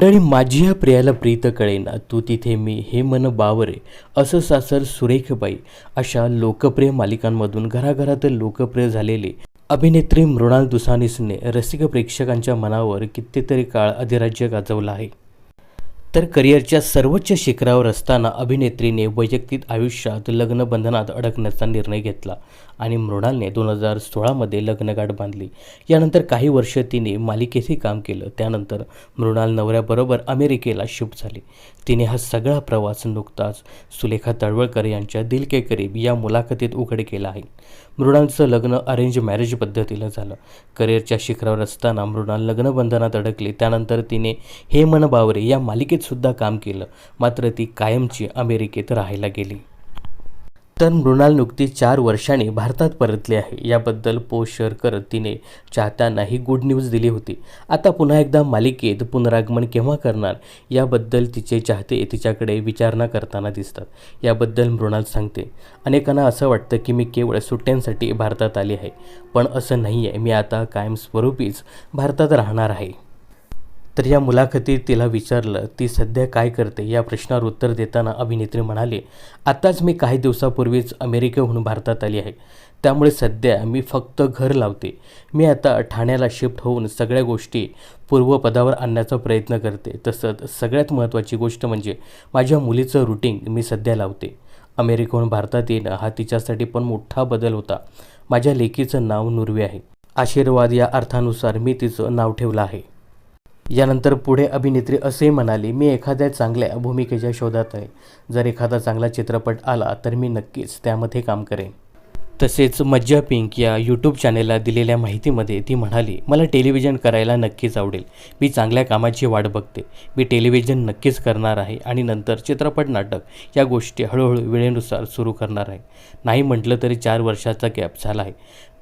मंडळी माझी ह्या प्रियाला प्रीत कळेना. तू तिथे मी हे मन बावरे असं सासर सुरेखबाई अशा लोकप्रिय मालिकांमधून घराघरात लोकप्रिय झालेली अभिनेत्री मृणाल दुसानीसने रसिक प्रेक्षकांच्या मनावर कितीतरी काळ अधिराज्य गाजवलं आहे. तर करिअरच्या सर्वोच्च शिखरावर असताना अभिनेत्रीने वैयक्तिक आयुष्यात लग्नबंधनात अडकण्याचा निर्णय घेतला आणि मृणालने दोन हजार सोळामध्ये लग्नगाठ बांधली. यानंतर काही वर्ष तिने मालिकेतही काम केलं. त्यानंतर मृणाल नवऱ्याबरोबर अमेरिकेला शिफ्ट झाली. तिने हा सगळा प्रवास नुकताच सुलेखा तळवळकर यांच्या दिल के करीब या मुलाखतीत उघड केला आहे. मृणालचं लग्न अरेंज मॅरेज पद्धतीनं झालं. करिअरच्या शिखरावर असताना मृणाल लग्नबंधनात अडकली. त्यानंतर तिने हे मन बावरे या मालिकेत सुद्धा काम केलं. मात्र ती कायमची अमेरिकेत राहायला गेली. तर मृणाल नुकती चार वर्षांनी भारतात परतली आहे. याबद्दल पोस्ट शेअर करत तिने चाहत्यांना ही गुड न्यूज दिली होती. आता पुन्हा एकदा मालिकेत पुनरागमन केव्हा करणार? याबद्दल तिचे चाहते तिच्याकडे विचारणा करताना दिसतात. याबद्दल मृणाल सांगते अनेकांना असं वाटतं की मी केवळ सुट्ट्यांसाठी भारतात आली आहे. पण असं नाही आहे मी आता कायमस्वरूपीच भारतात राहणार आहे. तर या मुलाखतीत तिला विचारलं ती सध्या काय करते? या प्रश्नावर उत्तर देताना अभिनेत्री म्हणाली आताच मी काही दिवसापूर्वीच अमेरिकेहून भारतात आली आहे. त्यामुळे सध्या मी फक्त घर लावते. मी आता ठाण्याला शिफ्ट होऊन सगळ्या गोष्टी पूर्वपदावर आणण्याचा प्रयत्न करते. तसंच सगळ्यात महत्त्वाची गोष्ट म्हणजे माझ्या मुलीचं रुटीन मी सध्या लावते. अमेरिकेहून भारतात येणं हा तिच्यासाठी पण मोठा बदल होता. माझ्या लेकीचं नाव नुर्वी आहे. आशीर्वाद या अर्थानुसार मी तिचं नाव ठेवलं आहे. यानंतर पुढे अभिनेत्री असे म्हणाली मी एखाद्या चांगल्या भूमिकेच्या शोधात आहे. जर एखादा चांगला चित्रपट आला तर मी नक्कीच त्यामध्ये काम करेन. तसेच मज्जा पिंक या यूट्यूब चॅनेलला दिलेल्या माहितीमध्ये ती म्हणाली मला टेलिव्हिजन करायला नक्कीच आवडेल. मी चांगल्या कामाची वाट बघते. मी टेलिव्हिजन नक्कीच करणार आहे आणि नंतर चित्रपट नाटक या गोष्टी हळूहळू वेळेनुसार सुरू करणार आहे. नाही म्हटलं तरी चार वर्षाचा गॅप झाला आहे.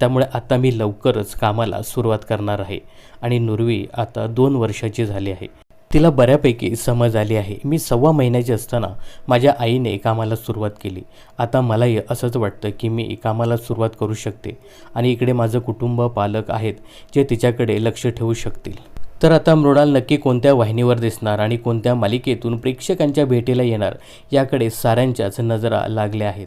त्यामुळे आता मी लवकरच कामाला सुरुवात करणार आहे. आणि नुर्वी आता दोन वर्षाची झाली आहे. तिला बऱ्यापैकी समज आली आहे. मी सव्वा महिन्याची असताना माझ्या आईने कामाला सुरुवात केली. आता मलाही असंच वाटतं की मी कामाला सुरुवात करू शकते आणि इकडे माझं कुटुंब पालक आहेत जे तिच्याकडे लक्ष ठेवू शकतील. तर आता मृणाल नक्की कोणत्या वाहिनीवर दिसणार आणि कोणत्या मालिकेतून प्रेक्षकांच्या भेटीला येणार याकडे साऱ्यांच्याच नजरा लागल्या आहेत.